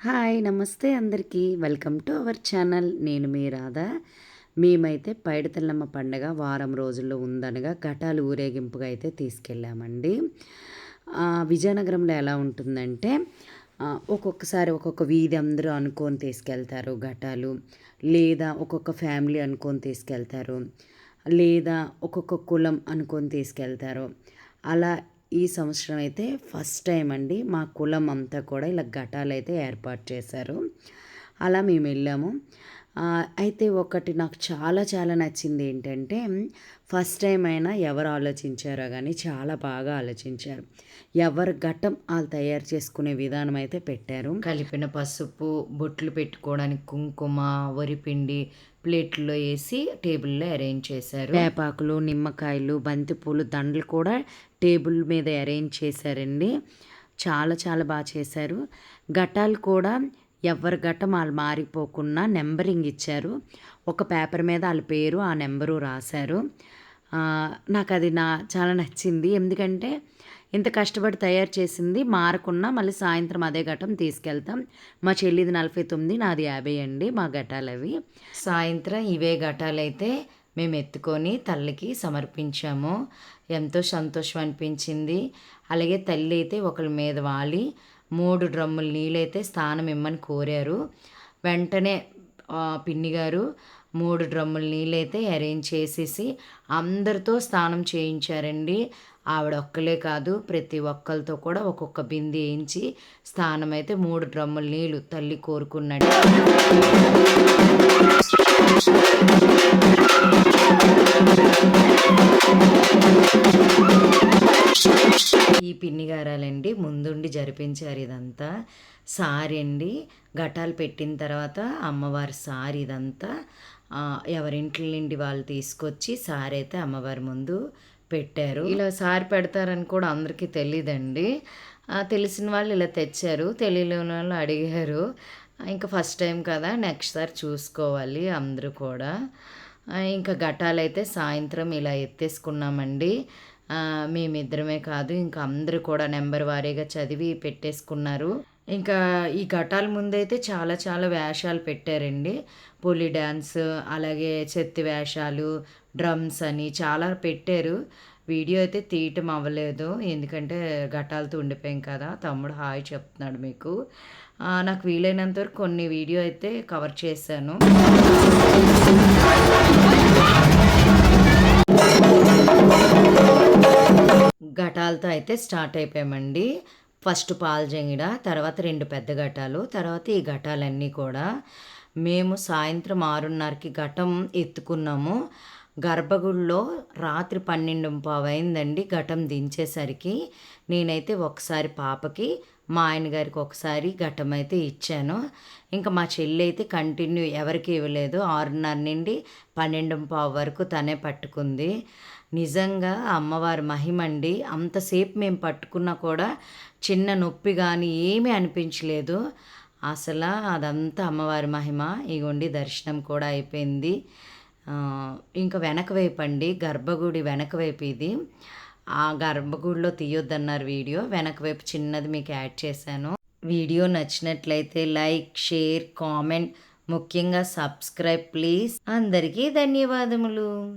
Hi నమస్తే అందరికీ. Welcome to our channel. నేను మీ రాధ. మేమైతే పైడితల్లమ్మ పండగ వారం రోజుల్లో ఉందనగా ఘటాలు ఊరేగింపుగా అయితే తీసుకెళ్ళామండి. విజయనగరంలో ఎలా ఉంటుందంటే ఒక్కొక్కసారి ఒక్కొక్క వీధి అందరూ అనుకొని తీసుకెళ్తారు ఘటాలు. లేదా ఒక్కొక్క ఫ్యామిలీ అనుకొని తీసుకెళ్తారు. లేదా ఒక్కొక్క కులం అనుకొని తీసుకెళ్తారు. అలా ఈ సంవత్సరం అయితే ఫస్ట్ టైం అండి మా కులం అంతా కూడా ఇలా ఘటాలు అయితే ఏర్పాటు చేశారు. అలా మేము వెళ్ళాము. అయితే ఒకటి నాకు చాలా చాలా నచ్చింది ఏంటంటే ఫస్ట్ టైం అయినా ఎవరు ఆలోచించారో కానీ చాలా బాగా ఆలోచించారు. ఎవరు ఘట్టం వాళ్ళు తయారు చేసుకునే విధానం అయితే పెట్టారు. కలిపిన పసుపు బొట్లు పెట్టుకోవడానికి కుంకుమ వరిపిండి ప్లేట్లో వేసి టేబుల్లో అరేంజ్ చేశారు. వేపాకులు నిమ్మకాయలు బంతిపూలు దండలు కూడా టేబుల్ మీద అరేంజ్ చేశారండి. చాలా చాలా బాగా చేశారు. ఘటాలు కూడా ఎవరి ఘటం వాళ్ళు మారిపోకుండా నెంబరింగ్ ఇచ్చారు. ఒక పేపర్ మీద వాళ్ళ పేరు ఆ నెంబరు రాశారు. నాకు అది నా చాలా నచ్చింది. ఎందుకంటే ఇంత కష్టపడి తయారు చేసింది మారకున్నా మళ్ళీ సాయంత్రం అదే ఘటం తీసుకెళ్తాం. మా చెల్లిది నలభై తొమ్మిది నాది యాభై అండి మా ఘటాలు అవి. సాయంత్రం ఇవే ఘటాలు అయితే మేము ఎత్తుకొని తల్లికి సమర్పించాము. ఎంతో సంతోషం అనిపించింది. అలాగే తల్లి అయితే ఒకరి మీద వాలి మూడు డ్రమ్ముల నీళ్ళైతే స్థానం ఇమ్మని కోరారు. వెంటనే పిన్ని గారు మూడు డ్రమ్ముల నీళ్ళైతే అరేంజ్ చేసేసి అందరితో స్నానం చేయించారండి. ఆవిడ ఒక్కలే కాదు ప్రతి ఒక్కరితో కూడా ఒక్కొక్క బింది వేయించి స్నానం అయితే మూడు డ్రమ్ముల నీళ్ళు తల్లి కోరుకున్నట్టు. ఈ పిన్ని గారాలండి ముందుండి జరిపించారు ఇదంతా. సారీ అండి ఘటాలు పెట్టిన తర్వాత అమ్మవారి సారీ ఇదంతా. ఎవరింటి ఎవరింట్ల నుండి వాళ్ళు తీసుకొచ్చి సారీ అయితే అమ్మవారి ముందు పెట్టారు. ఇలా సారి పెడతారని కూడా అందరికీ తెలియదండి తెలిసిన వాళ్ళు ఇలా తెచ్చారు. తెలియని వాళ్ళు అడిగారు. ఇంకా ఫస్ట్ టైం కదా నెక్స్ట్ సారి చూసుకోవాలి అందరూ కూడా. ఇంకా ఘటాలు అయితే సాయంత్రం ఇలా ఎత్తేసుకున్నామండి. మేమిద్దరమే కాదు ఇంకా అందరూ కూడా నెంబర్ వారీగా చదివి పెట్టేసుకున్నారు. ఇంకా ఈ ఘటాల ముందైతే చాలా చాలా వేషాలు పెట్టారండి. పులి డ్యాన్స్ అలాగే చెత్తి వేషాలు డ్రమ్స్ అని చాలా పెట్టారు. వీడియో అయితే తీయటం అవ్వలేదు ఎందుకంటే ఘటాలతో ఉండిపోయాం కదా తమ్ముడు హాయ్ చెప్తున్నాడు మీకు. నాకు వీలైనంత వరకు కొన్ని వీడియో అయితే కవర్ చేశాను. ఘటాలతో అయితే స్టార్ట్ అయిపోయామండి. ఫస్ట్ పాలజంగిడ తర్వాత రెండు పెద్ద ఘటాలు తర్వాత ఈ ఘటాలన్నీ కూడా. మేము సాయంత్రం ఆరున్నరకి ఘటం ఎత్తుకున్నాము. గర్భగుడిలో రాత్రి పన్నెండు పావు అయిందండి ఘటం దించేసరికి నేనైతే ఒకసారి పాపకి మా ఆయన గారికి ఒకసారి ఘటమైతే అయితే ఇచ్చాను. ఇంకా మా చెల్లి అయితే కంటిన్యూ ఎవరికి ఇవ్వలేదు. ఆరున్నర నుండి పన్నెండు పావు వరకు తనే పట్టుకుంది. నిజంగా అమ్మవారి మహిమండి అంతసేపు మేము పట్టుకున్నా కూడా చిన్న నొప్పి కానీ ఏమీ అనిపించలేదు. అసలు అదంతా అమ్మవారి మహిమ. ఇగోండి దర్శనం కూడా అయిపోయింది. ఇంకా వెనక వైపు అండి. గర్భగుడి వెనక వైపు ఇది. ఆ గర్భగుడిలో తీయొద్దన్నారు వీడియో. వెనక వైపు చిన్నది మీకు యాడ్ చేశాను. వీడియో నచ్చినట్లయితే లైక్ షేర్ కామెంట్. ముఖ్యంగా సబ్స్క్రైబ్ ప్లీజ్. అందరికీ ధన్యవాదములు.